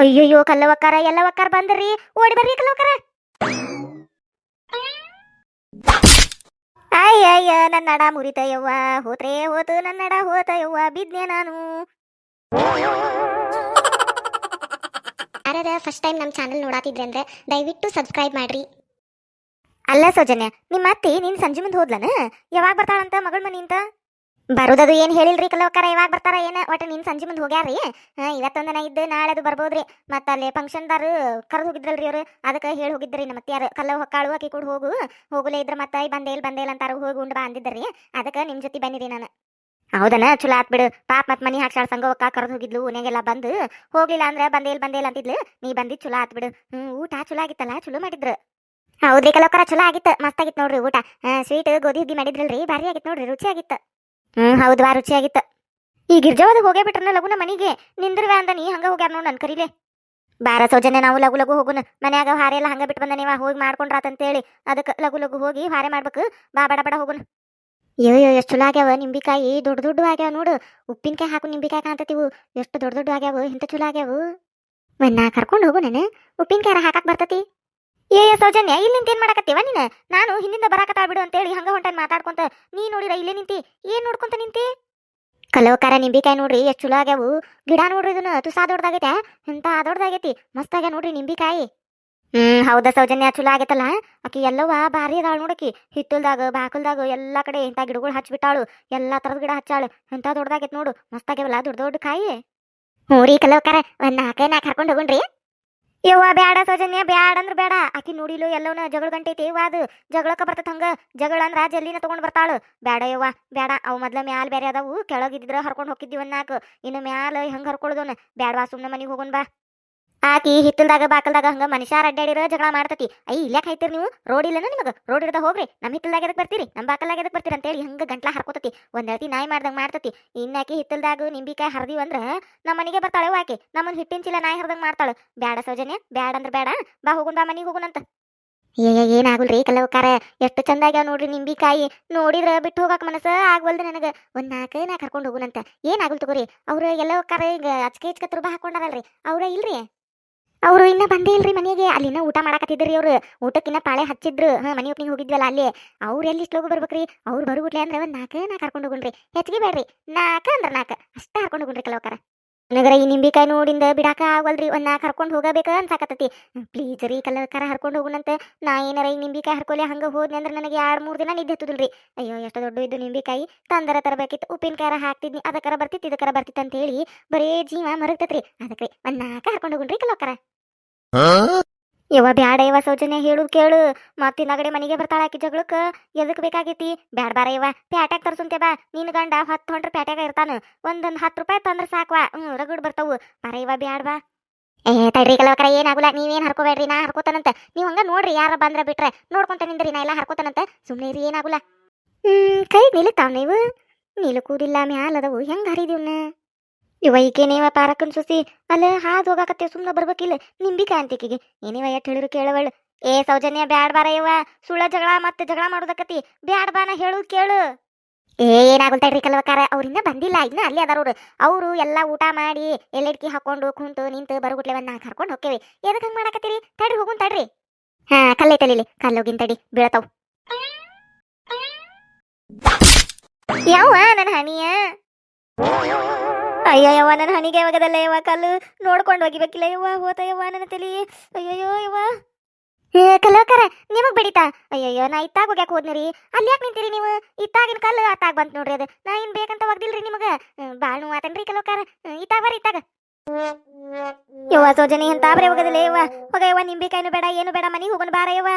ಅಯ್ಯಯ್ಯೋ ಕಲ್ಲವಕ್ಕಾರ ಎಲ್ಲವಕ್ಕಾರ ಬಂದ್ರಿ. ಓಡಿ ಬರ್ರಿ ಕಲ್ಲವಕ್ಕಾರ ಅಯ್ಯಯ್ಯ ನನ್ನ ನಡ ಮುರಿತ ಯವ್ವ ಹೋತ್ರೆ ಹೋತು ನನ್ನ ನಡ ಹೋತ ಯವ್ವ ಬಿದ್ನೆ ನಾನು. ಅರದ ಫಸ್ಟ್ ಟೈಮ್ ನಮ್ಮ ಚಾನಲ್ ನೋಡಾತಿದ್ರೆ ಅಂದ್ರೆ ದಯವಿಟ್ಟು ಸಬ್ಸ್ಕ್ರೈಬ್ ಮಾಡ್ರಿ. ಅಲ್ಲ ಸೌಜನ್ಯ ನಿಮ್ಮ ಅತ್ತಿ ನೀನ್ ಸಂಜೆ ಮುಂದೆ ಹೋದ್ಲನ? ಯಾವಾಗ ಬರ್ತಾಳಂತ ಮಗಳ ಮನಿ ಅಂತ ಬರೋದದು ಏನು ಹೇಳಿಲ್ರಿ ಕಲವಕ್ಕಾರ ಯಾವಾಗ ಬರ್ತಾರ ಏನ? ಒಟ್ಟು ನಿನ್ನ ಸಂಜೆ ಮುಂದೆ ಹೋಗ್ಯಾರ್ರಿ. ಹಾ, ಇವತ್ತೊಂದಿನ ಇದ್ದು ನಾಳೆ ಅದು ಬರ್ಬೋದ್ರಿ. ಮತ್ತ ಅಲ್ಲಿ ಫಂಕ್ಷನ್ದಾರು ಕರೆದು ಹೋಗಿದ್ರಲ್ರಿ ಅವ್ರು. ಅದಕ್ಕೆ ಹೇಳಿ ಹೋಗಿದ್ರಿ ನಮ್ಮ ಯಾರು ಕಲ್ಲ ಹೊಕ್ಕಾಳು ಆಕಿ ಕೂಡ ಹೋಗು. ಹೋಗಲೇ ಇದ್ರ ಮತ್ತೆ ಬಂದೇ ಇಲ್ಲ ಬಂದೇ ಇಲ್ಲ ಅಂತಾರ. ಹೋಗಿ ಉಂಡು ಬಾ ಅಂದಿದ್ದರಿ. ಅದಕ್ಕೆ ನಿಮ್ ಜೊತೆ ಬನ್ನಿರಿ ನಾನು. ಹೌದನ? ಚಲೋ ಆತ್ ಬಿಡು. ಪಾಪ ಮತ್ ಮನಿ ಹಾಕ್ಸಾಳ ಸಂಘವಕ್ಕ ಕರೆದು ಹೋಗಿದ್ಲು. ಮನೆಗೆಲ್ಲ ಬಂದು. ಹೋಗ್ಲಿಲ್ಲ ಅಂದ್ರೆ ಬಂದೇ ಇಲ್ಲ ಬಂದೇ ಇಲ್ಲ ಅಂತಿದ್ಲು ನೀ ಬಂದಿ ಚಲೋ ಆತ್ ಬಿಡು. ಹ್ಮ್, ಊಟ ಚಲೋ ಆಗಿತ್ತಲ್ಲ? ಚಲೋ ಮಾಡಿದ್ರು. ಹೌದ್ರಿ ಕಲೋಕರ ಚಲೋ ಆಗಿತ್ತು. ಮಸ್ತ್ ಆಗಿತ್ತು ನೋಡ್ರಿ ಊಟ. ಸ್ವೀಟ್ ಗೋಧಿ ಹುಗ್ಗಿ ಮಾಡಿದ್ರಲ್ರಿ. ಭಾರಿ ಆಗಿತ್ತು ನೋಡ್ರಿ. ರುಚಿ ಆಗಿತ್ತು. ಹ್ಮ್, ಹೌದು, ಬಾ, ರುಚಿಯಾಗಿತ್ತು. ಈ ಗಿರ್ಜಾವದಾಗ ಹೋಗೇ ಬಿಟ್ರನ ಲಗುನ ಮನೆಗೆ? ನಿಂದ್ರವೆ ಅಂದ ನೀ ಹಂಗ ಹೋಗ್ಯಾರ ನೋಡ್ ನನ್ ಕರೀಲೆ. ಬಾರ ಸೌಜನ್ಯ ನಾವು ಲಗು ಲಗು ಹೋಗುನ. ಮನ್ಯಾಗ ಹಾರೆ ಎಲ್ಲ ಹಂಗ ಬಿಟ್ಟು ಬಂದ ನೀವ, ಹೋಗಿ ಮಾಡ್ಕೊಂಡ್ರಾತಂತೇಳಿ. ಅದಕ್ಕೆ ಲಗು ಲಗು ಹೋಗಿ ಹಾರೆ ಮಾಡ್ಬೇಕು. ಬಾ, ಬಡ ಬಡ ಹೋಗುನ. ಅಯ್ಯೋ ಎಷ್ಟು ಚಲೋ ಆಗ್ಯಾವ ನಿಂಬಿಕಾಯಿ. ದೊಡ್ಡ ದೊಡ್ಡ ಆಗ್ಯಾವ ನೋಡು. ಉಪ್ಪಿನಕಾಯಿ ಹಾಕು, ನಿಂಬಿಕಾಯಿ ಕಾಣ್ತತಿವು. ಎಷ್ಟು ದೊಡ್ಡ ದೊಡ್ಡ ಆಗ್ಯಾವ ಇಂಥ ಚಲೋ ಆಗ್ಯಾವು. ನಾ ಕರ್ಕೊಂಡು ಹೋಗು ನಾನು ಉಪ್ಪಿನಕಾಯಿ ಹಾಕಕ್ ಬರ್ತತಿ? ಏ ಸೌಜನ್ಯ ಇಲ್ಲಿ ನಿಂತ ಏನ್ ಮಾಡಕತ್ತೀವ ನೀನು? ನಾನು ಹಿಂದಿಂದ ಬರಾಕತ್ತಾ ಬಿಡು ಅಂತೇಳಿ ಹಂಗ ಹೊಂಟನ್ ಮಾತಾಡ್ಕೊಂತ ನೀ ನೋಡಿರ ಇಲ್ಲೇ ನಿಂತಿ, ಏನ್ ನೋಡ್ಕೊಂತ ನಿಂತಿ? ಕಲವಕಾರ ನಿಂಬಿಕಾಯಿ ನೋಡ್ರಿ, ಎಷ್ಟು ಚಲೋ ಆಗ್ಯಾವು. ಗಿಡ ನೋಡ್ರಿ ಇದನ್ನ, ತುಸಾ ದೊಡ್ಡದಾಗೈತೆ ಎಂತ ದೊಡ್ಡದಾಗೈತಿ. ಮಸ್ತ್ ಆಗ್ಯಾವ ನೋಡ್ರಿ ನಿಂಬಿಕಾಯಿ. ಹ್ಮ್, ಹೌದ ಸೌಜನ್ಯ, ಚಲೋ ಆಗೈತಲ್ಲ? ಆಕಿ ಎಲ್ಲವ ಭಾರಿ ಅದಾಳ ನೋಡಕಿ ಹಿತ್ತಲ್ದಾಗ, ಬಾಕಲ್ದಾಗ ಎಲ್ಲಾ ಕಡೆ ಇಂಥ ಗಿಡಗಳು ಹಚ್ಚಿಬಿಟ್ಟಾಳು ಎಲ್ಲಾ ತರದ ಗಿಡ ಹಚ್ಚಾಳು. ಎಂತ ದೊಡ್ಡದಾಗೈತ್ ನೋಡು. ಮಸ್ತ್ ಆಗ್ಯಾವಲ್ಲ ದೊಡ್ಡ ದೊಡ್ಡ ಕಾಯಿ? ಹ್ಞೂ ರೀ ಕಲವಕಾರ ಒಂದ್ ನಾಲ್ಕೇ ನಾಲ್ಕು ಕರ್ಕೊಂಡು ಹೋಗುಣ್ರಿ. ಯವ್ವ, ಬ್ಯಾಡ ಸೌಜನ್ಯ, ಬ್ಯಾಡ ಅಂದ್ರ ಬೇಡ ಆಕಿ ನೋಡಿಲು ಎಲ್ಲವನ ಜಗಳ ಗಂಟೈತಿ, ಯವ್ವ, ಅದು ಜಗಳಕ್ಕ ಬರ್ತದ ಹಂಗ. ಜಗಳ ಅಂದ್ರ ಜಲ್ಲಿನ ತಗೊಂಡ್ ಬರ್ತಾಳು. ಬ್ಯಾಡ ಯವ್ವ, ಬ್ಯಾಡ. ಅವ ಮೊದ್ಲ ಮ್ಯಾಲ ಬೇರೆ ಅದಾವು. ಕೆಳಗಿದ್ರ ಹರ್ಕೊಂಡ್ ಹೋಗಿದ್ದಿವನ್ನಾಕ ಇನ್ನು ಮ್ಯಾಲ ಹೆಂಗ್ ಹರ್ಕೊಳ್ದವನ? ಬ್ಯಾಡವಾ ಸುಮ್ಮನೆ ಮನಿಗೆ ಹೋಗೋಣ ಬಾ. ಆಕಿ ಹಿತ್ತಲ್ದಾಗ ಬಾಕಲ್ದಾಗ ಹಂಗ ಮನುಷ್ಯರ ಅಡ್ಡಾಡಿರೋ ಜಗಳ ಮಾಡ್ತತಿ. ಅಯ್ಯ ಇಲ್ಲೇ ಹಾಯ್ತಿರ್ ನೀವು? ರೋಡ್ ಇಲ್ಲನ ನಿಮಗ? ರೋಡ್ ಇರ್ದ ಹೋಗ್ರಿ. ನಮ್ಮ ಹಿತ್ತಲ್ದಾಗ ಎದಕ್ ಬರ್ತೀರಿ? ನಮ್ಮ ಬಾಕಲ್ದಾಗ ಎದಕ್ ಬರ್ತೀರಿ ಅಂತೇಳಿ ಹಂಗ ಗಂಟ್ಲ ಹರ್ಕೋತತಿ. ಒಂದ್ ನಾಯಿ ಮಾಡ್ದಂಗ ಮಾಡ್ತತಿ. ಇನ್ನಾಕಿ ಹಿತ್ತಲ್ದಾಗ ನಿಂಬಿಕಾಯಿ ಹರಿದಿವ್ ಅಂದ್ರ ನಮ್ಮ ಮನೆಗೆ ಬರ್ತಾಳೆ ಆಕೆ. ನಮ್ಮನ್ ಹಿಟ್ಟಿನ ಚೀಲ ನಾಯಿ ಹರ್ದಂಗ ಮಾಡ್ತಾಳೆ. ಬ್ಯಾಡ ಸೌಜನ್ಯ, ಬ್ಯಾಡ ಅಂದ್ರ ಬೇಡ ಬಾ ಹೋಗುನ್, ಬಾ ಮನಿಗೆ ಹೋಗುನಂತ. ಏ ಏನಾಗುಲ್ರಿ ಕಲ್ಲವಕಾರ ಎಷ್ಟು ಚಂದ ಆಗ್ಯಾವ ನೋಡ್ರಿ ನಿಂಬಿಕಾಯಿ. ನೋಡಿದ್ರ ಬಿಟ್ಟು ಹೋಗಾಕ ಮನಸ್ಸ ಆಗ್ವಲ್ದು ನನಗ. ಒಂದ್ ನಾಲ್ಕು ನಾ ಕರ್ಕೊಂಡು ಹೋಗುನಂತ. ಏನಾಗುಲ್ ತಗೋರಿ? ಅವ್ರ ಎಲ್ಲ ಕಾರ ಈಗ ಅಚ್ಕೆ ಇಚ್ಕೆ ತುರ್ಬ ಹಾಕೊಂಡಾರಲ್ರಿ. ಅವ್ರ ಇಲ್ರಿ? ಅವ್ರು ಇನ್ನ ಬಂದೇ ಇಲ್ರಿ ಮನೆಗೆ. ಅಲ್ಲಿನ ಊಟ ಮಾಡಕತ್ತಿದ್ರಿ ಅವ್ರು. ಊಟಕ್ಕಿನ್ನ ಪಾಳೆ ಹಚ್ಚಿದ್ರು. ಹಾ, ಮನೆ ಓಪನಿಂಗ್ ಹೋಗಿದ್ವಲ್ಲ ಅಲ್ಲಿ. ಅವ್ರು ಎಲ್ಲಿ ಇಷ್ಟು ಬರ್ಬೇಕ್ರಿ? ಅವ್ರು ಬರುಗುಟ್ಲೆ ಅಂದ್ರೆ ಒಂದ್ ನಾಲ್ಕು ನಾ ಕರ್ಕೊಂಡು ಹೋಗುನ್ರಿ ಹೆಚ್ಚಿಗೆ ಬೇಡ್ರಿ. ನಾಲ್ಕ ಅಂದ್ರೆ ನಾಲ್ಕು ಅಷ್ಟ ಕರ್ಕೊಂಡು ಹೋಗುನ್ರಿ ಕಲವಕಾರ ನನಗರ ಈ ನಿಂಬಿಕಾಯಿ ನೋಡಿಂದ ಬಿಡಾಕ ಆಗಲ್ರಿ ಒಂದ್ ನಾಲ್ಕು ಹರ್ಕೊಂಡು ಹೋಗಬೇಕ ಅನ್ಸಾಕತ್ತತಿ. ಪ್ಲೀಸ್ ರೀ ಕಲರ್ ಕರ ಹರ್ಕೊಂಡು ಹೋಗುಣಂತ ನಾ ಏನಾರ ಈ ನಿಂಬಿಕಾಯಿ ಹರ್ಕೊಲಿ ಹಂಗ ಹೋದ್ನಿ ಅಂದ್ರೆ ನನಗೆ ಎರಡು ಮೂರು ದಿನ ನಿದ್ದೆ ಹತ್ತದಲ್ರಿ. ಅಯ್ಯೋ, ಎಷ್ಟು ದೊಡ್ಡ ಇದ್ದು ನಿಂಬಿಕಾಯಿ. ತಂದರ ತರಬೇಕಿತ್ತು ಉಪ್ಪಿನಕಾಯಿ ಹಾಕ್ತಿದ್ನಿ ಅದಕ್ಕರ ಬರ್ತಿತ್ತು ಇದಕ್ಕರ ಬರ್ತಿತ್ತು ಅಂತ ಹೇಳಿ ಬರೇ ಜೀವ ಮರಗ್ತತ್ರಿ. ಅದಕ್ಕೆ ಒಂದ್ ನಾಲ್ಕು ಹರ್ಕೊಂಡು ಹೋಗುನ್ರಿ ಕಲವಕಾರ ಯವ್ವ ಬ್ಯಾಡ ಇವ ಸೌಜನ್ಯ ಹೇಳು ಕೇಳು. ಮತ್ತೆ ನಗಡೆ ಮನೆಗೆ ಬರ್ತಾಳ ಆಕಿ ಜಗಳಕ್ಕೆ. ಎದಕ್ಕೆ ಬೇಕಾಗೈತಿ? ಬ್ಯಾಡ ಬಾರ ಇವ. ಪ್ಯಾಟ್ಯಾಗ ತರ್ಸುಂತೆ ಬಾ. ನಿನ್ ಗಂಡ ಹತ್ತು ಹೊಂಟ್ರ ಪ್ಯಾಟ್ಯಾಗ ಇರ್ತಾನ. ಒಂದೊಂದು ಹತ್ತು ರೂಪಾಯಿ ತಂದ್ರ ಸಾಕ್ವಾ. ಹ್ಞೂ ರಗಡ್ ಬರ್ತಾವು. ಬಾರ ಇವ, ಬ್ಯಾಡ ಬಾ. ಏ, ತಡ್ರಿ ಕಲವಕರ ಏನಾಗುಲ್ಲ ನೀವೇನ್ ಹರ್ಕೋಬೇಡ್ರಿ, ನಾ ಹರ್ಕೋತಾನಂತ. ನೀವ್ ಹಂಗ ನೋಡ್ರಿ ಯಾರ ಬಂದ್ರ ಬಿಟ್ರೆ. ನೋಡ್ಕೊಂತ ನಿಂದ್ರಿ, ನಾ ಎಲ್ಲ ಹರ್ಕೋತಾನಂತ. ಸುಮ್ಮನೆ ರೀ ಏನಾಗುಲ್ಲ ಹ್ಮ್, ಕೈ ನಿಲ್ಲುತ್ತಾವ ನೀವು? ನಿಲುಕುದಿಲ್ಲ ಮ್ಯಾಲದವು ಹೆಂಗ್ ಹರಿದಿವ್ನ ಇವ ಈಗೇನೇವ ಪಾರಕ್ಕನ್ ಸುಸಿ ಅಲ್ಲ ಹಾದ್ ಹೋಗಾಕತ್ತೆ ಸುಮ್ನೆ ಬರ್ಬೇಕಿಲ್ಲ. ನಿಂಬಿ ಅಂತಿಕಿಗೆ ಏನೇವ ಎಟ್ ಹೇಳಿರು ಕೇಳವಳು. ಏ ಸೌಜನ್ಯ, ಬ್ಯಾಡ್ ಬಾರ ಇವ. ಸುಳ್ಳ ಜಗಳ ಮತ್ತೆ ಜಗಳ ಮಾಡೋದಕ್ಕತಿ ಬ್ಯಾಡ್ ಬಾನ ಹೇಳು, ಕೇಳು. ಏ ಏನಾಗುಲ್ ತಡ್ರಿ ಕಲ್ವಕಾರ. ಅವ್ರಿಂದ ಬಂದಿಲ್ಲ ಇನ್ನ ಅಲ್ಲಿ ಅದಾರ ಅವ್ರು. ಎಲ್ಲಾ ಊಟ ಮಾಡಿ ಎಲ್ಲೆಡ್ಕಿ ಹಾಕೊಂಡು ಕುಂತು ನಿಂತು ಬರುಗುಟ್ಲೆ ಒಂದ್ ನಾಲ್ಕು ಹೋಕ್ಕೇವಿ. ಎದಕ್ಕೆ ಹಂಗೆ ಮಾಡಾಕತ್ತೀರಿ? ತಡ್ರಿ, ಹೋಗುನ್ ತಡ್ರಿ. ಹಾ ಕಲ್ಲೈತಲ್ಲಿ ಕಲ್ಲೋಗಿನ್ ತಡಿ. ಬೀಳತಾವ್ ಯಾವ ನನ್ನ ಹನಿಯ ಅಯ್ಯಯ್ಯವ್ವ ನನ್ನ ಹನಿಗೆ ಯಾವಾಗದಲ್ಲ ಯವ್ವ, ಕಲ್ಲು. ನೋಡ್ಕೊಂಡು ಹೋಗಿಬೇಕಿಲ್ಲ ಯವ್ವ, ಹೋತ, ಯವ್ವ, ನನ್ನ ತಲಿ. ಅಯ್ಯಯ್ಯೋ, ಯವ್ವ. ಏ ಕಲೋಕರ ನಿಮಗ್ ಬಡಿತಾ? ಅಯ್ಯಯ್ಯೋ, ನಾ ಇತ್ತಾಗ ಹೋಗ್ಯಾಕ ಹೋದ್ನಿರಿ. ಅಲ್ಲಿ ಯಾಕೆ ನಿಂತೀರಿ ನೀವು? ಇತ್ತಾಗಿನ ಕಲ್ಲು ಆತಾಗ ಬಂತು ನೋಡ್ರಿ ಅದು. ನಾ ಏನ್ ಬೇಕಂತ ಒಗ್ದಿಲ್ರಿ ನಿಮಗ. ಬಾಳ್ ನೋವು ಆತನ್ರಿ ಕಲೋಕರ ಇತ್ತಾಗ ಬರ್ರಿ, ಇತ್ತಾಗ. ಯವ್ವ ಸೋಜನಿ ಅಂತ ಬರೇ ಹೋಗದಿಲ್ಲ ಯವ್ವ. ಹೋಗ ನಿಂಬಿಕಾಯಿನು ಬೇಡ, ಏನು ಬೇಡ, ಮನೆಗೆ ಹೋಗೋಣ ಬಾರ, ಯವ್ವ.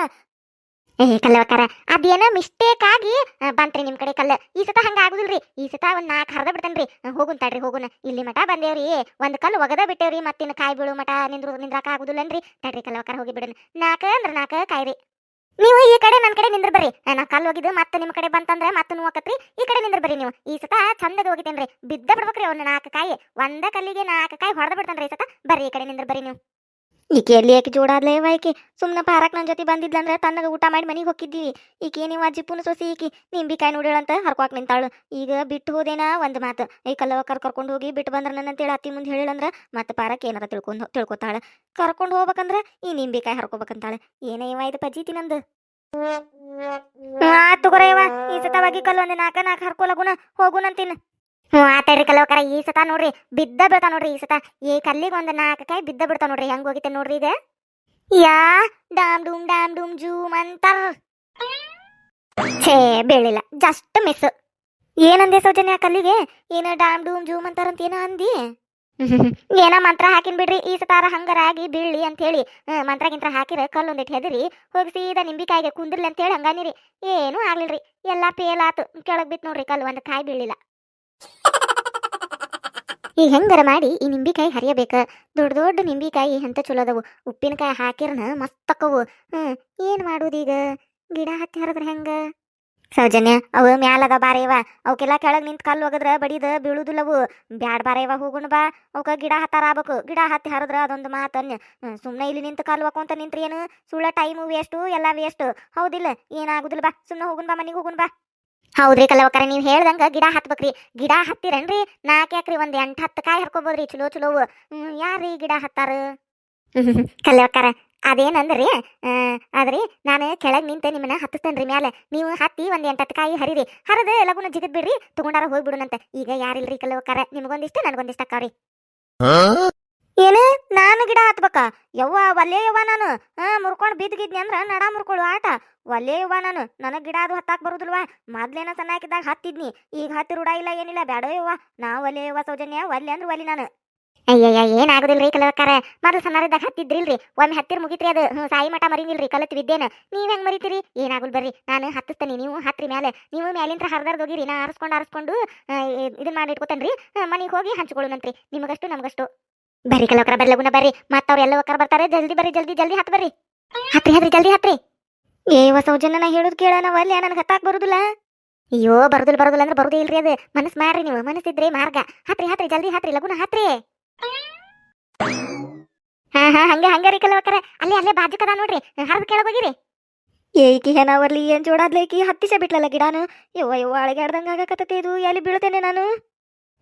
ಏ ಕಲ್ಲವಕ್ಕಾರ, ಅದೇನ ಮಿಸ್ಟೇಕ್ ಆಗಿ ಬಂತ್ರಿ ನಿಮ್ ಕಡೆ ಕಲ್ಲ. ಈ ಸತ ಹಂಗ ಆಗುದಿಲ್ರಿ. ಈ ಸತ ಒಂದ್ ನಾಲ್ಕು ಹರ್ದ ಬಿಡ್ತೇನ್ರಿ. ಹೋಗುನ್ ತಡ್ರಿ, ಹೋಗುನ. ಇಲ್ಲಿ ಮಠ ಬಂದೇವ್ರಿ. ಒಂದ್ ಕಲ್ಲು ಒಗದ ಬಿಟ್ಟೇವ್ರಿ, ಮತ್ತಿನ ಕಾಯಿ ಬೀಳು ಮಠ ನಿಂದ್ರು, ನಿಂದ್ರಾಕ ಆಗುದಿಲ್ಲನ್ರಿ. ತಡ್ರಿ ಕಲ್ಲವಕ್ಕಾರ, ಹೋಗಿ ಬಿಡನ್. ನಾಲ್ಕ ಅಂದ್ರ ನಾಲ್ಕ ಕಾಯ್ರಿ. ನೀವು ಈ ಕಡೆ ನನ್ನ ಕಡೆ ನಿಂದ್ರ ಬರ್ರಿ. ನಾ ಕಲ್ಲು ಹೋಗಿದ್ದು ಮತ್ತೆ ನಿಮ್ಮ ಕಡೆ ಬಂತಂದ್ರ ಮತ್ತೆ ನೋವಾಕತ್ರಿ ಈ ಕಡೆ ನಿಂದ್ರ ಬರ್ರಿ ನೀವು. ಈ ಸತ ಚಂದದ ಹೋಗಿತೇನ್ರಿ ಬಿದ್ದ ಬಿಡ್ಬೇಕ್ರಿ ಅವ್ನ ನಾಲ್ಕು ಕಾಯಿ. ಒಂದ ಕಲ್ಲಿಗೆ ನಾಲ್ಕು ಕಾಯಿ ಹೊಡೆದ ಬಿಡ್ತಾನ್ರಿ ಈ ಸತ. ಬರ್ರಿ ಈ ಕಡೆ ನಿಂದ್ರ ಬರ್ರಿ ನೀವು. ಈಕೆ ಎಲ್ಲಿ ಯಾಕೆ ಜೋಡಾದ್ಲೇ ಆಯ್ಕೆ ಸುಮ್ಮನೆ ಪಾರಕ್ ನನ್ನ ಜೊತೆ ಬಂದಿದ್ಲಂದ್ರೆ ತನ್ನಗ ಊಟ ಮಾಡಿ ಮನೆಗೆ ಹೋಗಿದ್ದೀವಿ ಈಕೆ ನೀವು ಅಜ್ಜಿ ಪುನ ಸೊಸಿ ಈಕಿ? ನಿಂಬಿಕಾಯಿ ನೋಡಿಳಂತ ಹರ್ಕೋಕ್ ನಿಂತಾಳು. ಈಗ ಬಿಟ್ಟು ಹೋದೇನ ಒಂದು ಮಾತು. ಈ ಕಲ್ಲವಕ್ಕರ್ ಕರ್ಕೊಂಡು ಹೋಗಿ ಬಿಟ್ಟು ಬಂದ್ರ ನನ್ನ ಅಂತೇಳಿ ಅತ್ತಿ ಮುಂದೆ ಹೇಳಿಳಂದ್ರೆ ಮತ್ತೆ ಪಾರಕ್ ಏನಾರ ತಿಳ್ಕೊಂಡು ತಿಳ್ಕೊತಾಳೆ. ಕರ್ಕೊಂಡು ಹೋಗ್ಬೇಕಂದ್ರೆ ಈ ನಿಂಬಿಕಾಯಿ ಹರ್ಕೋಬೇಕಂತಾಳೆ. ಏನೇ ಇವ ಇದು ಪಜೀತಿ ನಂದು? ಆ ತಗೋರ ಈ ಸತವಾಗಿ ಕಲ್ಲು ನಾಕ ನಾಲ್ಕ ನಾಲ್ಕು ಹರ್ಕೊಲಗುನ ಹೋಗುನಂತೀನ? ಹ್ಞೂ ಆತಾಡ್ರಿ ಕಲ್ಲವಕರ ಈ ಸತ ನೋಡ್ರಿ, ಬಿದ್ದ ಬೀಳ್ತಾ ನೋಡ್ರಿ ಈ ಸತ. ಈ ಕಲ್ಲಿಗೆ ಒಂದ್ ನಾಲ್ಕು ಕಾಯಿ ಬಿದ್ದ ಬಿಡ್ತಾವ ನೋಡ್ರಿ, ಹೆಂಗ್ ಹೋಗಿತ್ತೆ ನೋಡ್ರಿ ಇದೆ ಯಾ, ಡಾಮ್ ಡೂಮ್ ಡಾಮ್ ಡೂಮ್ ಜೂಮ್ ಅಂತಾರ ಛೇ, ಬೀಳಿಲ್ಲ, ಜಸ್ಟ್ ಮಿಸ್ ಏನಂದೆ ಸೌಜನ್ಯ ಕಲ್ಲಿಗೆ? ಏನ ಡಾಮ್ ಡೂಮ್ ಜೂಮ್ ಅಂತಾರಂತ ಏನೋ ಅಂದಿ? ಏನ ಮಂತ್ರ ಹಾಕಿನ್ ಬಿಡ್ರಿ, ಈ ಸತಾರ ಹಂಗರಾಗಿ ಬೀಳಿ ಅಂತ ಹೇಳಿ. ಮಂತ್ರ ಗಿಂತ್ರ ಹಾಕಿರ ಕಲ್ಲು ಒಂದಿಟ್ಟು ಹೆದರಿ, ಹೋಗಿ ಸೀದಾ ನಿಂಬಿಕಾಯಿಗೆ ಕುಂದಿರ್ಲಿ ಅಂತ ಹೇಳಿ ಹಂಗಾನಿರಿ. ಏನು ಆಗ್ಲಿಲ್ರಿ, ಎಲ್ಲಾ ಫೇಲ್ ಆತು, ಕೆಳಗ್ ಬಿತ್ತು ನೋಡ್ರಿ ಕಲ್ಲು, ಒಂದು ಕಾಯಿ ಬೀಳಿಲ್ಲ. ಈಗ ಹೆಂಗರ ಮಾಡಿ ಈ ನಿಂಬಿಕಾಯಿ ಹರಿಯಬೇಕ? ದೊಡ್ಡ ದೊಡ್ಡ ನಿಂಬಿಕಾಯಿ ಎಂತ ಚಲೋ ಅದವು? ಉಪ್ಪಿನಕಾಯಿ ಹಾಕಿರ್ನ ಮಸ್ತ್ ಅಕ್ಕವು. ಹ್ಮ್, ಏನ್ ಮಾಡುದೀಗ ಗಿಡ ಹತ್ತಿ ಹರಿದ್ರ ಹೆಂಗ? ಸೌಜನ್ಯ, ಅವು ಮ್ಯಾಲದ ಬಾರೇವ ಅವಕ್ಕೆಲ್ಲ ಕೆಳಗ್ ನಿಂತ್ ಕಲ್ಲು ಒಗದ್ರ ಬಡಿದ ಬೀಳುದಿಲ್ಲವು. ಬ್ಯಾಡ್ ಬಾರೇವ ಹೋಗುಣ ಬಾ. ಅವಕ್ಕ ಗಿಡ ಹತ್ತಾರ ಆಗ್ಬೇಕು. ಗಿಡ ಹತ್ತಿ ಹರಿದ್ರ ಅದೊಂದು ಮಾತನ್ಯ. ಸುಮ್ಮನೆ ಇಲ್ಲಿ ನಿಂತು ಕಾಲು ಹಾಕೊಂತ ನಿಂತ್ರಿ ಏನು? ಸುಳ್ಳ ಟೈಮು ವೇಸ್ಟು, ಎಲ್ಲ ವೇಸ್ಟ್. ಹೌದಿಲ್ಲ, ಏನಾಗುದಿಲ್ಲ ಬಾ. ಸುಮ್ಮನೆ ಹೋಗುನ್ ಬಾ, ಮನಿಗೆ ಹೋಗುನ್ ಬಾ. ಹೌದ್ರಿ ಕಲವಕರ ನೀವು ಹೇಳ್ದಂಗ ಗಿಡ ಹತ್ಬೇಕ್ರಿ. ಗಿಡ ಹತ್ತಿರನ್ರಿ? ನಾಲ್ಕು ಯಾಕ್ರಿ ಒಂದು ಎಂಟು ಹತ್ತು ಕಾಯಿ ಹರ್ಕೋಬೋದ್ರಿ. ಚಲೋ ಚಲೋವು ಹ್ಮ್ ಯಾರ್ರಿ ಗಿಡ ಹತ್ತಾರ? ಕಲವಕರ ಅದೇನಂದ್ರಿ? ಆ, ಆದ್ರಿ ನಾನು ಕೆಳಗೆ ನಿಂತೆ ನಿಮ್ಮನ್ನ ಹತ್ತಿಸ್ತೇನ್ರಿ ಮ್ಯಾಲೆ. ನೀವು ಹತ್ತಿ ಒಂದ್ ಎಂಟತ್ತು ಕಾಯಿ ಹರಿರಿ. ಹರಿದ ಲಗುನ ಜಿಗದ್ ಬಿಡ್ರಿ ತಗೊಂಡಾರ ಹೋಗ್ಬಿಡುನಂತ. ಈಗ ಯಾರಿಲ್ರಿ ಕಲವಕರ ನಿಮಗೊಂದಿಷ್ಟು ನನ್ಗೊಂದಿಷ್ಟ ಅಕ್ಕಾವ್ರಿ ಏನು, ನಾನು ಗಿಡ ಹತ್ಬೇಕಾ? ಯವ್ವ, ಒಲ್ಲೆ ಯವ್ವ ನಾನು. ಹಾ, ಮುರ್ಕೊಂಡ್ ಬಿದ್ದಿದ್ನಿ ಅಂದ್ರ ನಡ ಮುರ್ಕೊಳ್ಳು, ಆಟ. ಒಲ್ಲೆ ಯವ್ವ ನಾನು. ನನಗ್ ಗಿಡ ಅದು ಹತ್ತಾಕ್ ಬರುದಿಲ್ವಾ? ಮೊದ್ಲೇನ ಸಣ್ಣಾಕಿದ್ದಾಗ ಹತ್ತಿದ್ನಿ. ಈಗ ಹತ್ತಿ ರೂಢ ಇಲ್ಲ, ಏನಿಲ್ಲ ಬ್ಯಾಡೋಯವ್ವ ನಾ ಒಲ್ಲೆ ಯವ್ವ ಸೌಜನ್ಯ, ಒಲ್ಲೆ ಅಂದ್ರ ಒಲಿ ನಾನು. ಅಯ್ಯಯ್ಯ, ಏನಾಗುದಿಲ್ರಿ ಕಲವಕ್ಕಾರ? ಮೊದಲು ಸಣ್ಣರಿದ್ದಾಗ ಹತ್ತಿದ್ರಿಲ್ರಿ. ಒಮ್ಮೆ ಹತ್ತಿರ ಮುಗಿತ್ರಿ ಅದು. ಹ್ಞೂ ಸಾಯಿ ಮಠ ಮರಿನಿಲ್ರಿ, ಕಲತ್ ವಿದ್ಯೆನ. ನೀವ್ ಹೆಂಗ್ ಮರಿತೀರಿ? ಏನಾಗುಲ್ ಬರ್ರಿ. ನಾನು ಹತ್ತಿಸ್ತೇನೆ, ನೀವು ಹತ್ರಿ ಮೇಲೆ ನೀವು ಮ್ಯಾಲಿಂತ್ರ ಹರ್ದಾರ್ದ ಹೋಗಿರಿ, ನಾ ಆರಿಸ್ಕೊಂಡು ಆರಿಸ್ಕೊಂಡು ಇದನ್ನ ಮಾಡಿ ಇಟ್ಕೊತೇನ್ರಿ. ಮನೆಗೆ ಹೋಗಿ ಹಂಚ್ಕೊಳ್ಳುನಂತ್ರಿ. ನಿಮಗಷ್ಟು, ನಮಗಷ್ಟು. ಬರ್ರಿ ಕಲ ಬರ್ರಿ ಬರ್ಲಗುನ ಬರ್ರಿ. ಮತ್ತವ್ರು ಎಲ್ಲ ಒಕ್ಕರ ಬರ್ತಾರೆ, ಜಲ್ದಿ ಬರ್ರಿ, ಜಲ್ದಿ ಜಲ್ದಿ ಹತ್ ಬರ್ರಿ. ಹತ್ರಿ ಹತ್ರಿ ಜಲ್ದಿ ಹತ್ರಿ ಏ ಸೌಜನ್ಯನ ಹೇಳುದ್ ಕೇಳ ಕೇಳೋಣ ಅಲ್ಲಿ, ನನಗೆ ಹತ್ತಾಕ್ ಬರುದಿಲ್ಲ. ಅಯ್ಯೋ ಬರುದಿಲ್ಲ ಬರುದಿಲ್ಲ ಅಂದ್ರೆ ಬರುದೇ ಇಲ್ರಿ ಅದು. ಮನಸ್ ಮಾಡ್ರಿ ನೀವು, ಮನಸ್ಸಿದ್ರಿ ಮಾರ್ಗ. ಹತ್ರಿ ಹತ್ರಿ ಜಲ್ದಿ ಹತ್ರಿ ಲಗುನ ಹತ್ರಿ ಹಾ ಹಾ, ಹಂಗೆ ಹಂಗೆ ರೀ ಕೆಲವಕ್ಕರ ಅಲ್ಲೇ ಅಲ್ಲೇ ಬಾಜು ಕದ ನೋಡ್ರಿ. ಹರಿದ್ ಕೆಳಗ್ ಹೋಗಿರಿ. ಏಕಿ ಹೆನಾವರ್ಲಿ ಏನ್ ಜೋಡಾದ್ಲೇಕಿ ಹತ್ತಿಸ ಬಿಟ್ಲಲ್ಲ ಗಿಡಾನು. ಯವ್ವ ಯವ್ವ ಅಳಗಾಡ್ದಂಗ ಆಗಕತ್ತೈತಿ ಇದು. ಎಲ್ಲಿ ಬೀಳ್ತೇನೆ ನಾನು?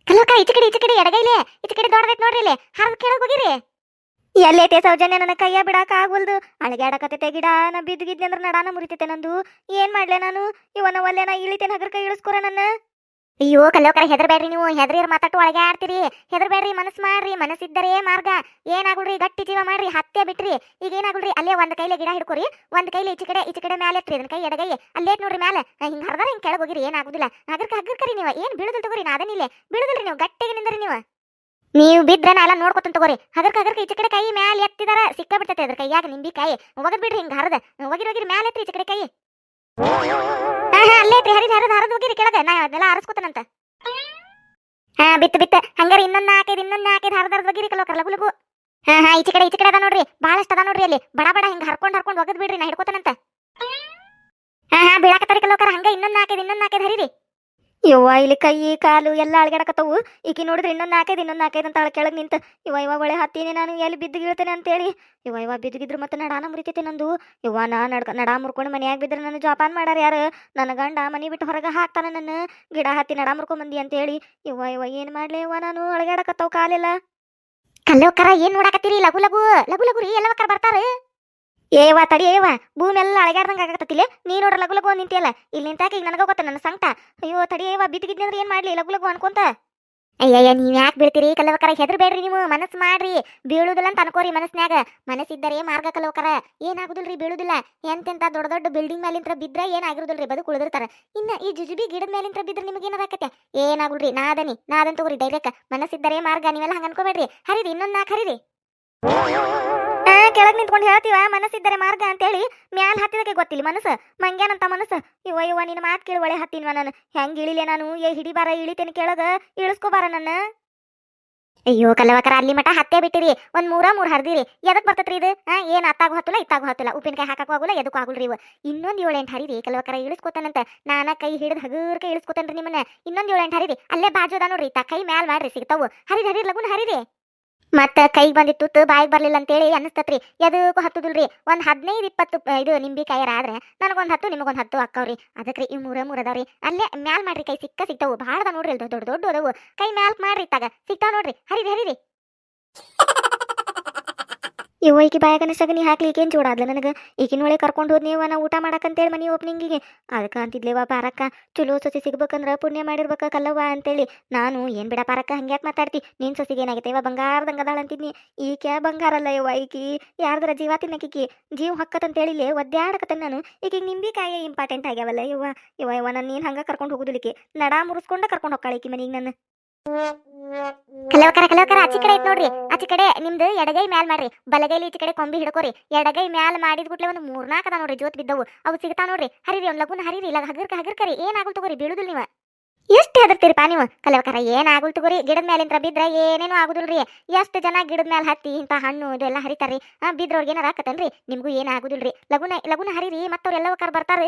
ಕಲೋಕ ಈಚೆ ಕಡೆ ಈಚೆ ಕಡೆ, ಎಡಗೈಲೆ ಈಚೆ ಕಡೆ ದೊಡ್ಡದೈತ್ ನೋಡ್ರಿ ಇಲ್ಲಿ. ಹರಿದ್ ಕೆಳಗ್ ಹೋಗಿರಿ. ಎಲ್ಲೈತೆ ಸೌಜನ್ಯ, ನನ್ನ ಕೈಯ ಬಿಡಾಕ ಆಗ್ವಲ್ದು. ಅಳಗ್ಯಾಡಕತ್ತೈತೆ ಗಿಡ, ನಾ ಗಿದ್ದೆ ಅಂದ್ರ ನಡಾನ ಮುರಿತೈತೆ ನಂದು. ಏನ್ ಮಾಡ್ಲೆ ನಾನು? ಇವನ ಒಲ್ಲೆನ ಇಳಿತೇನೆ ಹಗರ್ ಕೈ ಇಳಿಸ್ಕೊರ ನನ್ನ? ಅಯ್ಯೋ ಕಲ್ಲೋಕರ ಹೆದರ್ಬೇಡ್ರಿ ನೀವು. ಹೆದರಿರ್ ಮಾತಾಟು ಒಳಗೆ ಆಡ್ತೀರಿ ಹೆದರ್ಬೇಡ್ರಿ ಮನಸ್ ಮಾಡ್ರಿ. ಮನಸ್ಸಿದ್ದರೇ ಮಾರ್ಗ. ಏನಾಗುಲ್ರಿ ಗಟ್ಟಿ ಜೀವ ಮಾಡ್ರಿ. ಹತ್ತೆ ಬಿಟ್ರಿ. ಈಗ ಏನಾಗುಳ್ರಿ ಅಲ್ಲೇ ಒಂದ್ ಕೈಲಿ ಗಿಡ ಹಿಡ್ಕೊರಿ. ಒಂದ್ ಕೈಲಿ ಈಚೆ ಕಡೆ ಈಚೆ ಕಡೆ ಮ್ಯಾಲೆ ಎತ್ರಿ. ಅದನ್ನ ಕೈ ಎಡಗೈ. ಅಲ್ಲೇ ನೋಡ್ರಿ ಮ್ಯಾಲೆ. ಹಿಂಗ್ ಹರ್ದಾರ ಹಿಂಗ್ ಕೆಳಗ್ ಹೋಗಿರಿ. ಏನಾಗುದಿಲ್ಲ. ಹಗರ್ಕ ಹಗರ್ಕರಿ ನೀವು. ಏನ್ ಬೀಳುದಿಲ್ಲ ತಗೋರಿ? ನಾದನಿಲೆ ಬೀಳುದಿಲ್ರಿ ನೀವು. ಗಟ್ಟಿಗೆ ನಿಂದ್ರಿ ನೀವು. ನೀವು ಬಿದ್ರೆ ನಾ ಎಲ್ಲ ನೋಡ್ಕೊತನ್ ತಗೋರಿ. ಹಗರ್ಕ ಹಗರ್ಕ ಈಚೆ ಕಡೆ ಕೈ ಮ್ಯಾಲೆ ಎತ್ತಿದಾರ. ಸಿಕ್ಕ ಬಿಡ್ತೈತೆ ಅದ್ರ ಕೈಯಾಗ ನಿಂಬಿ ಕೈ ಒಗದ್ ಬಿಡ್ರಿ ಹಿಂಗ್ ಹರದ. ಒಗಿರ್ ಒಗಿರಿ ಮ್ಯಾಲೆ ಎತ್ರಿ ಈಚೆ ಕಡೆ ಕೈ. ಹಾ ಅಲ್ಲೇ ಐತ್ರಿ ಹರಿದ್ ಹರಿದ್ ಹೋಗಿರಿ ಕೆಳಗ. ನಾ ಅದೆಲ್ಲ ಆರಿಸ್ಕೊತಾನಂತ. ಹಾ, ಬಿತ್ತು ಬಿತ್ತು. ಹಂಗಾರೆ ಇನ್ನೊಂದ್ ನಾಲ್ಕೈದು ಇನ್ನೊಂದ್ ನಾಲ್ಕೈದು ಹರಿದ್ ಹರಿದ್ ಹೋಗಿರಿ ಕೆಲವು ಲಗು ಲಗು. ಹಾ ಹಾ, ಈಚೆ ಕಡೆ ಈಚೆ ಕಡೆ ಅದ ನೋಡ್ರಿ. ಭಾಳಷ್ಟು ಅದ ನೋಡ್ರಿ ಅಲ್ಲಿ. ಬಡ ಬಡ, ಹಿಂಗ್ ಹರ್ಕೊಂಡ್ ಹರ್ಕೊಂಡ್ ಒಗದ್ ಬಿಡ್ರಿ, ನಾ ಹಿಡ್ಕೊತಾನಂತ. ಹಾ ಹಾ, ಬೀಳಾಕತ್ತಾರಿ ಕೆಲವಕರ ಹಂಗ ಇನ್ನೊಂದ್ ನಾಲ್ಕೈದು ಇನ್ನೊಂದ್ ನಾಲ್ಕೈದು ಹರಿರಿ. ಯವ್ವ, ಇಲ್ಲಿ ಕೈ, ಕಾಲು ಎಲ್ಲ ಅಳಗಾಡಕತ್ತವು ಈಕಿ ನೋಡಿದ್ರೆ ಇನ್ನೊಂದ್ ನಾಲ್ಕೈದು, ಇನ್ನೊಂದು ನಾಲ್ಕೈದು ಅಂತ ಕೆಳಗ್ ನಿಂತ ಇವ ಇವ ಒಳೆ ಹತ್ತೀನಿ ನಾನು ಎಲ್ಲಿ ಬಿದ್ದು ಬೀಳ್ತೇನೆ ಅಂತೇಳಿ. ಇವ ಇವ ಬಿದ್ದುಗಿದ್ರು ಮತ್ತೆ ನಡಾನ ಮುರಿತೈತೆ ನಂದು. ಇವ ನಾ ನಡ್ಕ, ನಡಾ ಮುರ್ಕೊಂಡು ಮನೆಯಾಗ ಬಿದ್ರೆ ನನ್ನ ಜೋಪಾನ ಮಾಡಾರ ಯಾರು? ನನ್ನ ಗಂಡ ಮನಿ ಬಿಟ್ಟು ಹೊರಗೆ ಹಾಕ್ತಾನೆ ನನ್ನ. ಗಿಡ ಹತ್ತಿ ನಡಾ ಮುರ್ಕೊಂಬಂದಿ ಅಂತೇಳಿ. ಇವ ಇವ ಏನು ಮಾಡಲಿ ಇವ ನಾನು? ಅಳಗಾಡಕತ್ತವು ಕಾಲೆಲ್ಲ. ಕಲ್ಲೋಕರ ಏನು ನೋಡಾಕತ್ತೀರಿ ಲಗು ಲಗು ಲಗು ಲಗು ರೀ ಎಲ್ಲ ಬರ್ತಾರ? ಏವ ತಡಿ, ಏವ ಭೂಮಿ ಎಲ್ಲ ಅಳಗಾಡ್ದಂಗ ಆಗಕತ್ತಿಲ್ಲ ನೀ ನೋಡ್ರ ಲಗು ಲಗು ನಿಂತಿಯಲ್ಲ? ಇಲ್ಲಿ ನಿಂತಾಕ ಈಗ ನನಗ ಗೊತ್ತ, ನನ್ನ ಸಂಕಟ. ಅಯ್ಯೋ ತಡಿ, ಏವ ಬಿದ್ದಿಗಿದ್ನಿ ಅಂದ್ರೆ ಏನ್ ಮಾಡ್ಲಿ? ಲಗು ಲಗು ಅನ್ಕೊಂತ. ಅಯ್ಯಯ್ಯ, ನೀವ್ ಯಾಕೆ ಬೀಳ್ತೀರಿ? ಹೆದ್ರ ಹೆದರ್ಬೇಡ್ರಿ ನೀವು, ಮನಸ್ಸು ಮಾಡ್ರಿ. ಬೀಳುದಿಲ್ಲ ಅಂತ ಅನ್ಕೋರಿ ಮನಸ್ನ್ಯಾಗ. ಮನಸ್ಸಿದ್ದರೆ ಮಾರ್ಗ ಕಲವಕರ ಏನಾಗುದಿಲ್ರಿ ಬೀಳುದಿಲ್ಲ? ಎಂತೆಂತ ದೊಡ್ಡ ದೊಡ್ಡ ಬಿಲ್ಡಿಂಗ್ ಮೇಲಿಂತ್ರ ಬಿದ್ರೆ ಏನಾಗಿರುದಿಲ್ರಿ? ಬದುಕು ಉಳಿದಿರ್ತಾರ ಇನ್ನ ಈ ಜುಜುಬಿ ಗಿಡದ ಮೇಲಿಂತ್ರ ಬಿದ್ರೆ ನಿಮ್ಗೆ ಏನಾಗತ್ತೆ ಏನಾಗುಲ್ರಿ ನಾದನಿ, ನಾದನ್ ತಗೋರಿ ಡೈರೆಕ್ಟ್. ಮನಸ್ಸಿದ್ದರೆ ಮಾರ್ಗ, ನೀವೆಲ್ಲ ಹಂಗ ಅನ್ಕೋಬೇಡ್ರಿ. ಹರಿರಿ, ಇನ್ನೊಂದು ನಾಲ್ಕು ಹರಿರಿ. ಕೆಳಗ್ ನಿಂತ್ಕೊಂಡು ಹೇಳ್ತೀವ? ಮನಸ್ಸಿದ್ದರೆ ಮಾರ್ಗ ಅಂತೇಳಿ ಮ್ಯಾಲ್ ಹತ್ತಿದಕ್ಕೆ ಗೊತ್ತಿಲ್ಲ ಮನಸ್ಸು. ಮಂಗ್ಯಾನಂತ ಮನಸ್ಸು. ಇವ ಇವ ನಿನ್ನ ಮಾತು ಕೇಳಿ ಒಳೆ ಹತ್ತಿನ್ವ ನಾನು. ಹೆಂಗ್ ಇಳಿಲೆ ನಾನು? ಏ ಹಿಡಿಬಾರ ಇಳಿತೇನೆ ಕೆಳಗೆ. ಇಳಿಸ್ಕೋಬಾರ ನನ್ನ. ಅಯ್ಯೋ, ಕಲ್ಲವಕರ, ಅಲ್ಲಿ ಮಟ ಹತ್ತೆ ಬಿಟ್ಟಿರಿ. ಒಂದ್ ಮೂರ, ಮೂರ್ ಹರಿದಿರಿ. ಎದಕ್ ಬರ್ತತ್ರಿ ಇದು? ಹಾ ಏನ್ ಅತ್ತಾಗ ಹತ್ತಲ್ಲ, ಇತ್ತಾಗ ಹತ್ತಲ್ಲ. ಉಪ್ಪಿನಕಾಯಿ ಹಾಕಕ್ ಆಗುಲ್ಲ, ಎದಕ್ಕೂ ಆಗುಲ್ರಿ ಇವು. ಇನ್ನೊಂದ್ ಏಳೆಂಟ್ ಹರಿರಿ. ಕಲ್ಲವಕರ, ಇಳಿಸ್ಕೋತಾನಂತ. ನಾನ ಕೈ ಹಿಡಿದು ಹಗರ್ಕ ಇಳಿಸ್ಕೋತಾನ್ರಿ ನಿಮ್ಮನ್ನ. ಇನ್ನೊಂದ್ ಏಳೆಂಟ್ ಹರಿರಿ. ಅಲ್ಲೇ ಬಾಜು ಅದ ನೋಡ್ರಿ. ತ ಕೈ ಮ್ಯಾಲ್ ಮಾಡ್ರಿ, ಸಿಗ್ತಾವು. ಹರಿ ಹರಿ ಲಗುನ್ ಹರಿರಿ. ಮತ್ತ ಕೈಗೆ ಬಂದಿತ್ತು ತುತ್ತು ಬಾಯಿಗೆ ಬರಲಿಲ್ಲ ಅಂತೇಳಿ ಅನಿಸ್ತತ್ರಿ ಎದಕ್ಕೂ ಹತ್ತುದಿಲ್ರಿ. ಒಂದ್ ಹದಿನೈದು ಇಪ್ಪತ್ತು ಇದು ನಿಂಬಿಕಾಯರ ಆದ್ರೆ ನನಗೊಂದು ಹತ್ತು, ನಿಮಗೊಂದು ಹತ್ತು ಅಕ್ಕವ್ರಿ. ಅದಕ್ಕ್ರಿ ಈ ಮೂರ ಮೂರ ಅದಾವ್ರಿ. ಅಲ್ಲೇ ಮ್ಯಾಲ್ ಮಾಡ್ರಿ ಕೈ ಸಿಕ್ಕ ಸಿಗ್ತಾವು. ಭಾಳ ನೋಡ್ರಿ ದೊಡ್ಡ ದೊಡ್ಡ ಅದಾವು ಕೈ ಮ್ಯಾಲ್ ಮಾಡ್ರಿ ಇತ್ತಾಗ. ಸಿಗ್ತಾವ ನೋಡ್ರಿ. ಹರಿರಿ ಹರಿರಿ. ಇವ ಈಕಿ ಬಾಯಾಗನ ಸಗಣಿ ಹಾಕ್ಲಿ ಈಕೇನು ಜೋಡಾದ್ಲ ನನಗೆ? ಈಕಿನ ಒಳಗೆ ಕರ್ಕೊಂಡು ಹೋದ್ ನೀವು ನಾ ಊಟ ಮಾಡಕ್ಕಂತೇಳಿ ಮನಿ ಓಪನಿಂಗಿಗೆ. ಅದಕ್ಕೆ ಅಂತಿದ್ಲೇವ ಪಾರಕ್ಕ, ಚಲೋ ಸೊಸಿ ಸಿಗ್ಬೇಕಂದ್ರೆ ಪುಣ್ಯ ಮಾಡಿರ್ಬೇಕ ಕಲ್ಲವ್ವ ಅಂತೇಳಿ. ನಾನು, ಏನ್ ಬಿಡ ಪಾರಕ್ಕ, ಹಂಗ್ಯಾಕ್ ಮಾತಾಡ್ತಿ. ನಿನ್ ಸೊಸಿಗೆ ಏನಾಗೈತೆ ಇವ ಬಂಗಾರದಂಗ ಅದಾಳ ಅಂತಿದ್ನಿ. ಈಕೆ ಬಂಗಾರ ಅಲ್ಲ ಇವ ಈಕಿ ಯಾರ್ದರ ಜೀವ ತಿನ್ನಕಿಕಿ ಜೀವ ಹಕ್ಕತ್ತಂತೇಳಿ ಒದ್ದಾಡಕತ್ತ ನಾನು. ಈಕಿಗೆ ನಿಂಬಿಕಾಯಿ ಇಂಪಾರ್ಟೆಂಟ್ ಆಗ್ಯಾವಲ್ಲ ಇವ ಇವ ಇವ ನಾನು ನೀನು ಹಂಗೆ ಕರ್ಕೊಂಡು ಹೋಗೋದಿಲ್ಲಕ್ಕೆ ನಡಾ ಮುರಿಸ್ಕೊಂಡ ಕರ್ಕೊಂಡು ಹೋಗ್ಕಾಳಿಕಿ ಈಕಿ ನಾನು. ನನ್ನ ಕಲವಕರ ಕಲವಕರ ಆಚೆ ಕಡೆ ಐತ್ ನೋಡ್ರಿ. ಆಚೆ ಕಡೆ ನಿಮ್ದು ಎಡಗೈ ಮ್ಯಾಲ್ ಮಾಡ್ರಿ. ಬಲಗೈಲಿ ಈಚೆ ಕಡೆ ಕೊಂಬಿ ಹಿಡ್ಕೋರಿ. ಎಡಗೈ ಮ್ಯಾಲ್ ಮಾಡಿದ ಗುಟ್ಲೆ ಒಂದು ಮೂರ್ನಾಲ್ಕು ಅದ ನೋಡ್ರಿ ಜೋತ್ ಬಿದ್ದವು. ಅವು ಸಿಗ್ತಾವ ನೋಡ್ರಿ. ಹರಿರಿ ಒಂದು ಲಗುನ ಹರಿರಿ. ಇಲ್ಲ ಹಗರ್ಕ ಹಗರ್ಕರಿ. ಏನಾಗಲ್ ತಗೋರಿ ಬೀಳುದಿಲ್ಲ ನೀವು? ಎಷ್ಟು ಹೆದರ್ತೀರಿಪಾ ನೀವು? ಕಲವಕರ ಏನಾಗಲ್ ತಗೋರಿ? ಗಿಡದ ಮ್ಯಾಲಿಂತ್ರ ಬಿದ್ರ ಏನೇನು ಆಗುದಿಲ್ರಿ. ಎಷ್ಟು ಜನ ಗಿಡದ ಮ್ಯಾಲ ಹತ್ತಿ, ಇಂಥ ಹಣ್ಣು ಇದೆಲ್ಲ ಹರಿತಾರ್ರಿ. ಬಿದ್ರವ್ರಿಗೆ ಏನಾರ ಆಕತ್ತನ್ರಿ? ನಿಮಗೂ ಏನಾಗುದಿಲ್ರಿ ಲಗುನ ಲಗುನ ಹರಿರಿ. ಮತ್ತವ್ರ ಎಲ್ಲವಕ್ಕಾರ ಬರ್ತಾರ.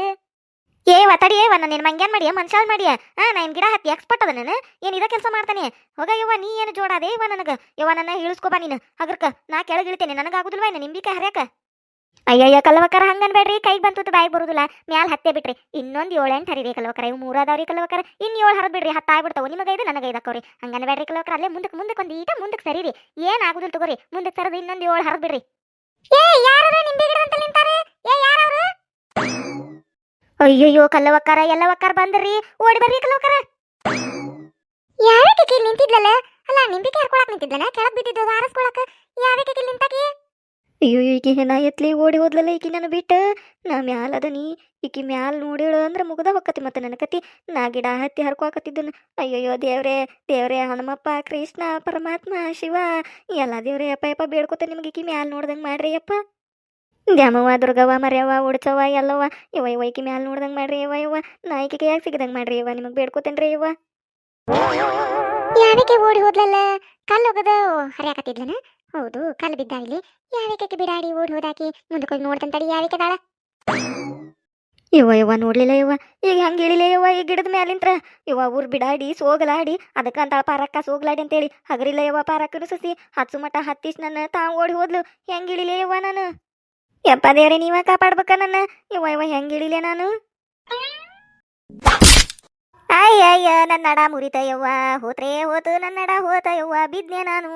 ಏ, ಒತ್ತಡಿ ವನ್ನ ನಿನ್ನ ನಿನ್ ಮಂಗ್ಯಾನ್ ಮಾಡಿ ಮನ್ಸಾಲ್ ಮಾಡಿ ಆ, ನಾ ಗಿಡ ಹತ್ತಿ ಎಕ್ಸ್ಪರ್ಟ್ ಅದ ನಾನು. ಏನು ಇದ ಕೆಲಸ ಮಾಡ್ತಾನೆ? ಹೋಗ ಯವ್ವ, ನೀ ಏನು ಜೋಡಾದೆ ಇವ ನನಗ? ಯವ್ವ, ನನ್ನ ಇಳಿಸ್ಕೊಬಾ ನೀನು. ಹಗರ್ಕ, ನಾ ಕೆಳಗೆ ಇಳಿತೇನೆ. ನನಗಾಗುದಿಲ್ವ ಇನ್ನು ನಿಂಬಿಕಾಯಿ ಹರಿಯಕ? ಅಯ್ಯಯ್ಯ ಕಲವಕರ, ಹಂಗನ್ಬೇಡ್ರಿ. ಕೈಗೆ ಬಂತು ಬಾಯಿಗೆ ಬರುದಿಲ್ಲ. ಮ್ಯಾಲ ಹತ್ತೆ ಬಿಟ್ರಿ. ಇನ್ನೊಂದು ಏಳೆಂಟು ಹರಿರಿ ಕಲವಕರ. ಇವು ಮೂರು ಅದಾವ್ರಿ ಕಲವಕರ. ಇನ್ನು ಏಳು ಹರಿದ್ ಬಿಡ್ರಿ. ಹತ್ತು ಆಗ್ಬಿಡ್ತಾವ. ನಿಮಗೈದು ನನಗೈದು ಹಂಗನ್ ಬೇಡ್ರಿ ಕಲವಕರ. ಅಲ್ಲೇ ಮುಂದಕ್ಕೆ ಮುಂದಕ್ಕೆ ಒಂದು ಈಟ ಮುಂದಕ್ಕೆ ಸರಿರಿ. ಏನು ಆಗುದಿಲ್ಲ ತಗೋರಿ. ಮುಂದಕ್ಕೆ ಸರದು ಇನ್ನೊಂದು ಏಳು ಹರಿದ್ ಬಿಡ್ರಿ. ಏ ಯಾರು ನಿಂಬೆ ಗಿಡ ಅಂತ ನಿಂತಾರೆ ಏ, ಯಾರವ್ರು? ಅಯ್ಯಯ್ಯೋ, ಕಲ್ಲವಕ್ಕಾರ, ಎಲ್ಲವಕ್ಕಾರ ಬಂದ್ರಿ. ಓಡಿ ಬರ್ರಿ ಕಲ್ಲವಕ್ಕಾರ. ಯಾವಕ್ಕೆ ನಿಂತಿದ್ಲಲ್ಲ? ಅಲ್ಲ, ನಿಂಬಿಕೆ ಹರ್ಕೊಳಕ್ ನಿಂತಿದ್ಲನ ಕೆಳಗ್ ಬಿದ್ದಿದ್ದು ಹಾರಸ್ಕೊಳಕ. ಯಾವಕ್ಕೆ ನಿಂತಾಕಿ? ಅಯ್ಯೋ, ಈಕಿ ಹೆಣ ಎತ್ಲಿ ಓಡಿ ಹೋದ್ಲಲ್ಲ ಈಕಿ ನಾನು ಬಿಟ್ಟು. ನಾ ಮ್ಯಾಲ ಅದನಿ. ಈಕಿ ಮ್ಯಾಲ ನೋಡಿಳು ಅಂದ್ರೆ ಮುಗ್ದ ಹೊಕ್ಕತಿ ಮತ್ತೆ ನನ್ನ ಕತಿ ನಾ ಗಿಡ ಹತ್ತಿ ಹರ್ಕೋಕತ್ತಿದ್ದನು ಅಯ್ಯಯ್ಯೋ, ದೇವ್ರೆ ದೇವ್ರೆ, ಹನುಮಪ್ಪ, ಕೃಷ್ಣ, ಪರಮಾತ್ಮ, ಶಿವ. ಎಲ್ಲ ದೇವ್ರೆ, ಅಪ್ಪ ಯಪ್ಪ ಬೇಡ್ಕೊತ ನಿಮ್ಗೆ ಈಕಿ ಮ್ಯಾಲ ನೋಡ್ದಂಗೆ ಮಾಡ್ರಿ ಅಪ್ಪ. ದ್ಯಾಮವ್ವ ದುರ್ಗವ್ವ ಮರ್ಯವ್ವ ಉಡ್ಚವ್ವ ಎಲ್ಲವ್ವ. ಇವ ಇವ ಈಕಿ ಮ್ಯಾಲ ನೋಡ್ದಂಗೆ ಮಾಡ್ರಿ ಇವ ಇವ ನಾ ಸಿಗದಂಗ ಕೈಯಾಗ ಸಿಗದಂಗೆ ಮಾಡ್ರಿ ಇವ ನಿಮಗೆ ಬೇಡ್ಕೋತೇನ್ರಿ ಇವ ಯಾವಿಕೆ ಓಡಿ ಹೋದ್ಲಲ್ಲ? ಕಲ್ಲು ಹೋಗದ? ಹರಿಯಾಕತ್ತಿದ್ಲನ? ಹೌದು ಕಲ್ಲು ಬಿದ್ದ ಇಲ್ಲಿ. ಯಾವಕ್ಕೆ ಬಿಡಾಡಿ ಓಡಿ ಹೋದಾಕಿ? ಮುಂದಕ್ಕೆ ಹೋಗಿ ನೋಡ್ತಂತಡಿ ಯಾವಿಕೆ ದಾಳ ಇವ ಇವ ನೋಡ್ಲಿಲ್ಲ ಇವ ಈಗ ಹಂಗೆ ಇಳಿಲೇ ಇವ ಈ ಗಿಡದ ಮ್ಯಾಲಿಂತ್ರ ಇವ ಊರ್ ಬಿಡಾಡಿ ಸೋಗಲಾಡಿ. ಅದಕ್ಕ ಅಂತ ಪಾರಕ್ಕ ಸೋಗಲಾಡಿ ಅಂತೇಳಿ. ಹಗರಿಲ್ಲ ಇವ ಪಾರಕ್ಕನು ಸಸಿ. ಹತ್ಸು ಮಟ ಹತ್ತಿಸ್ ನನ್ನ ತಾವು ಓಡಿ ಹೋದ್ಲು. ಹೆಂಗ್ ಇಳಿಲೇ ಇವ ನಾನು? ಯಪ್ಪ ದೇವ್ರೆ, ನೀವ ಕಾಪಾಡ್ಬೇಕ ನನ್ನ? ಇವ ಇವ ಹೆಂಗ್ ಇಳಿಲೆ ನಾನು? ಅಯ್ಯಯ್ಯ ನನ್ನ ನಡ ಮುರಿತ ಯವ್ವ, ಹೋತ್ರೆ ಹೋತು ನನ್ನ ನಡ ಹೋತ ಯವ್ವ ಬಿದ್ನೆ ನಾನು.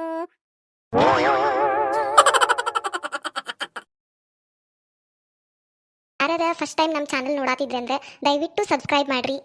ಯಾರದ ಫಸ್ಟ್ ಟೈಮ್ ನಮ್ಮ ಚಾನಲ್ ನೋಡಾತಿದ್ರೆ ಅಂದ್ರೆ ದಯವಿಟ್ಟು ಸಬ್ಸ್ಕ್ರೈಬ್ ಮಾಡ್ರಿ.